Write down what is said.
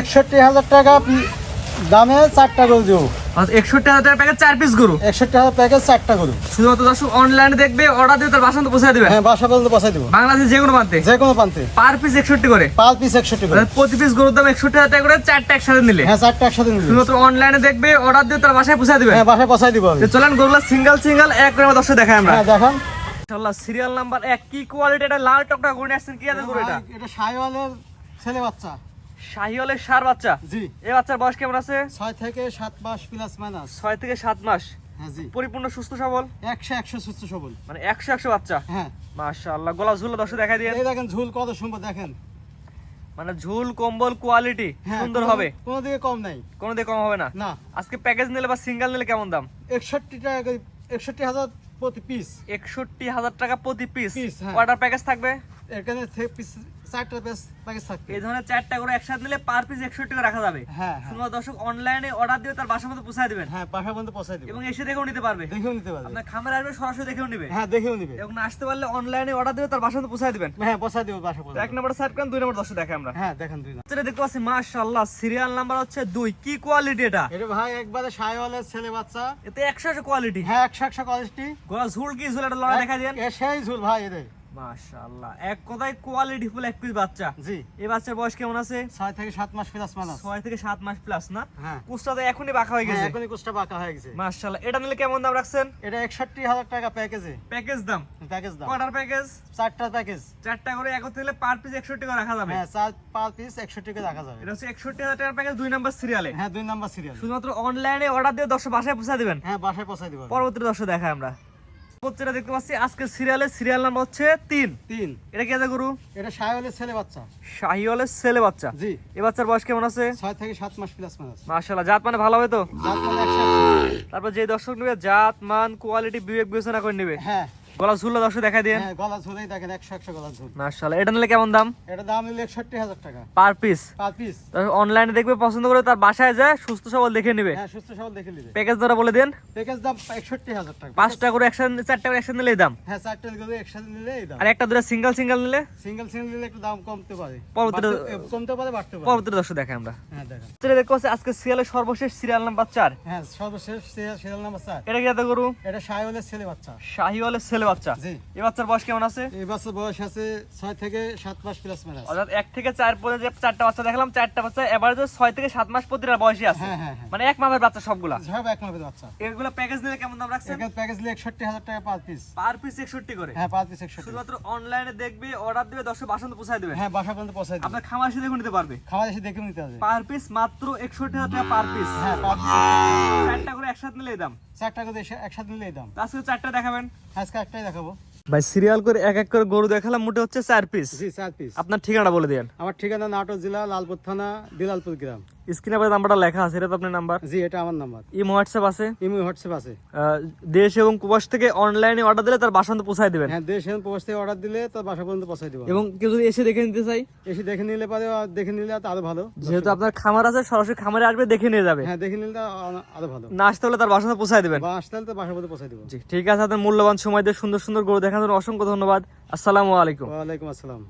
একষট্টি হাজার টাকা দামে চারটা গরু দেবো। আচ্ছা একষট্টি হাজার টাকার প্যাকেজ চার পিস গরু? একষট্টি হাজার প্যাকেজ চারটা গরু। শুধুমাত্র দর্শক অনলাইনে দেখবে অর্ডার দিয়ে তার বাসন পৌঁছে দেবে? হ্যাঁ বাসা পর্যন্ত বসাই দেবো। বাংলাদেশ যে কোনো প্রান্তে? যে কোনো প্রান্তে। পার পিস একষট্টি করে? পাঁচ পিস একষট্টি করে। প্রতি পিস গরুর দাম একষট্টি হাজার টাকা করে চারটা একসাথে নিলে। হ্যাঁ চারটা একসাথে নিবি শুধুমাত্র অনলাইনে দেখবে অর্ডার দিয়ে তার বাসায় পৌঁছে দেবে। হ্যাঁ বাসায় বসাই দিব চলেন গরুগুলো সিঙ্গেল সিঙ্গেল এক করে আমার দর্শক দেখাই আমরা। হ্যাঁ দেখান। ইনশাআল্লাহ সিরিয়াল নাম্বার এক কি কোয়ালিটি এটা লাল টকটা নিয়ে আসছেন কি আছে গরু এটা? এটা সাইওয়ালের ছেলে বাচ্চা। শাহিওয়ালের সার বাচ্চা? জি। এই বাচ্চার বয়স কেমন আছে? ছয় থেকে সাত মাস প্লাস মাইনাস ছয় থেকে সাত মাস। হ্যাঁ জি। পরিপূর্ণ সুস্থ সবল? একশো একশো সুস্থ সবল। মানে একশো একশো বাচ্চা? হ্যাঁ। মাশাআল্লাহ গলা ঝুল দর্শক দেখাই দিয়ে এই দেখেন ঝুল কত সুন্দর দেখেন। মানে ঝুল কম্বল কোয়ালিটি হ্যাঁ সুন্দর হবে। কোনো দিকে কম নাই। কোনো দিয়ে কম হবে না? না। আজকে প্যাকেজ নিলে বা সিঙ্গেল নিলে কেমন দাম? একষট্টি টাকা একষট্টি হাজার প্রতি পিস একষট্টি হাজার টাকা প্রতি পিস। অর্ডার প্যাকেজ থাকবে? এখানে পিস চারটা পিস প্যাকেজ থাকবে। এই ধরনের চারটা করে একসাথে নিলে পার পিস একষট্টি টাকা রাখা যাবে। হ্যাঁ হ্যাঁ। দর্শক অনলাইনে অর্ডার দিয়ে তার বাসার মধ্যে পৌঁছায় দিবেন। হ্যাঁ বাসা পর্যন্ত পৌঁছাই দিব এবং এসে দেখেও নিতে পারবে। দেখেও নিতে পারবে। আপনার খামার আসবে সরাসরি দেখেও নিবে। হ্যাঁ দেখেও নিবে। এবং আসতে পারলে অনলাইনে অর্ডার দিয়ে তার বাসার মধ্যে পৌঁছায় দিবেন। হ্যাঁ পৌঁছাই দিব বাসা পর্যন্ত এক নম্বর করেন দুই নম্বর দর্শক দেখে আমরা। হ্যাঁ দেখেন দুই দেখতে পাচ্ছি মাশাআল্লাহ সিরিয়াল নাম্বার হচ্ছে দুই। কি কোয়ালিটি এটা? এটা ভাই একবারে সাইওয়ালের ছেলে বাচ্চা। এতে একশো একশো কোয়ালিটি হ্যাঁ একশো একশো কোয়ালিটি গোলা ঝুল কি ঝুল এটা লড়া দেখা দেন সেই ঝুল ভাই এদের মাশাআল্লাহ। এক কথায় কোয়ালিটি ফুল এক পিস বাচ্চা। জি। এই বাচ্চার বয়স কেমন আছে? ছয় থেকে সাত মাস প্লাস মানাস ছয় থেকে সাত মাস প্লাস না? হ্যাঁ। তো এখনই বাঁকা হয়ে গেছে। এখনই কুচটা বাঁকা গেছে। মাশাআল্লাহ। এটা নিলে কেমন দাম রাখছেন? এটা একষট্টি হাজার টাকা প্যাকেজে প্যাকেজ দাম? প্যাকেজ দাম। কটার প্যাকেজ চারটা প্যাকেজ চারটা করে একত্রে নিলে পার পিস একষট্টি করে রাখা যাবে। হ্যাঁ চার পার পিস একষট্টি টাকা রাখা যাবে। এটা হচ্ছে একষট্টি হাজার টাকার প্যাকেজ দুই নাম্বার সিরিয়ালে হ্যাঁ দুই নাম্বার সিরিয়াল শুধুমাত্র অনলাইনে অর্ডার দিয়ে দর্শক বাসায় পৌঁছা দিবেন। হ্যাঁ বাসায় পৌঁছাই দিব পরবর্তী দর্শক দেখায় আমরা। প্রত্যেকটা দেখতে পাচ্ছি আজকে সিরিয়ালের সিরিয়াল নাম্বার হচ্ছে তিন। তিন। এটা কি আছে গরু? এটা শাহিওয়ালের ছেলে বাচ্চা। শাহিওয়ালের ছেলে বাচ্চা। জি। এই বাচ্চার বয়স কেমন আছে? ছয় থেকে সাত মাস প্লাস মাস জাত মানে ভালো হবে তো? জাত মানে তারপর যে দর্শক নেবে জাত মান কোয়ালিটি বিবেক বিবেচনা করে নেবে। হ্যাঁ। গলা ঝুললে দর্শক দেখা দিয়ে হ্যাঁ গলা ঝুলেই দেখেন একশো একশো গলা ঝুল। মাশাআল্লাহ। এটা নিলে কেমন দাম? এটা দাম নিলে একষট্টি হাজার টাকা। Per piece? Per piece. অনলাইনে দেখবে পছন্দ করে তার বাসায় যায় সুস্থ সবল দেখে নেবে। হ্যাঁ সুস্থ সবল দেখে নিবে। প্যাকেজ ধরা বলে দেন প্যাকেজ দাম একষট্টি হাজার টাকা। পাঁচটা করে একসাথে করে একসাথে নিলেই দাম? হ্যাঁ একসাথে নিলে দাম। আর একটা দুটো সিঙ্গেল সিঙ্গেল নিলে? সিঙ্গেল সিঙ্গেল নিলে একটু দাম কমতে পারে। পরবর্তীতে- কমতে পারে বাড়তে পারে। দর্শক দেখে আমরা। হ্যাঁ দেখেন। আজকে সিরিয়ালের সর্বশেষ সিরিয়াল নাম্বার চার। হ্যাঁ সর্বশেষ সিরিয়াল নাম্বার এটা কি এত গরু? এটা সাইওয়ালের ছেলে বাচ্চা। শাহিওয়ালের ছেলে বাচ্চা? জি। এই বাচ্চার বয়স কেমন আছে? এই বাচ্চার বয়স আছে ছয় থেকে সাত মাস প্লাস মাইনাস অর্থাৎ এক থেকে চার পর্যন্ত যে চারটা বাচ্চা দেখলাম চারটা বাচ্চা এবারে ছয় থেকে সাত মাস প্রতিটা বয়সী আছে। হ্যাঁ হ্যাঁ হ্যাঁ। মানে এক মাসের বাচ্চা সবগুলা। সব এক মাসের বাচ্চা। এগুলো প্যাকেজ নিলে কেমন দাম রাখছেন? এখানে প্যাকেজ নিলে একষট্টি হাজার টাকা পার পিস পার পিস একষট্টি করে? হ্যাঁ পার পিস একষট্টি। শুধুমাত্র অনলাইনে দেখবে অর্ডার দিবে দর্শক বাসন্ত পৌঁছায় দেবে হ্যাঁ বাসা পর্যন্ত পৌঁছাই দিবে। আপনার খামার এসে দেখে নিতে পারবে। খাবার এসে দেখে নিতে পার পিস মাত্র একষট্টি হাজার টাকা পার পিস হ্যাঁ পার পিস চারটা করে একসাথে নিলে দাম। চারটা করে একসাথে দাম। তো আজকে চারটা দেখাবেন? আজকে একটাই দেখাবো। ভাই সিরিয়াল করে এক এক করে গরু দেখালাম মোটে হচ্ছে চার পিস জি চার পিস আপনার ঠিকানা বলে দেন আমার ঠিকানা নাটোর জেলা লালপুর থানা দিলালপুর গ্রাম। স্ক্রিনে আপনার নাম্বারটা লেখা আছে এটা তো আপনার নাম্বার। জি এটা আমার নাম্বার। ইমো হোয়াটসঅ্যাপ আছে? ইমো হোয়াটসঅ্যাপ আছে। দেশ এবং প্রবাস থেকে অনলাইনে অর্ডার দিলে তার বাসান্ত পৌঁছায় দেবেন। হ্যাঁ দেশ পোস্ট থেকে অর্ডার দিলে তার বাসা পর্যন্ত দেবো। এবং কেউ যদি এসে দেখে নিতে চাই এসে দেখে নিলে পারে দেখে নিলে আরও ভালো। যেহেতু আপনার খামার আছে সরাসরি খামারে আসবে দেখে নিয়ে যাবে। হ্যাঁ দেখে নিলে আরও ভালো। না আসতে হলে তার বাসান্ত পৌঁছায় দেবেন। বা আসতে হলে তো বাসা পর্যন্ত দেবো। জি ঠিক আছে আপনার মূল্যবান সময় দিয়ে সুন্দর সুন্দর গরু দেখানোর জন্য অসংখ্য ধন্যবাদ। আসসালামু আলাইকুম। ওয়ালাইকুম আসসালাম।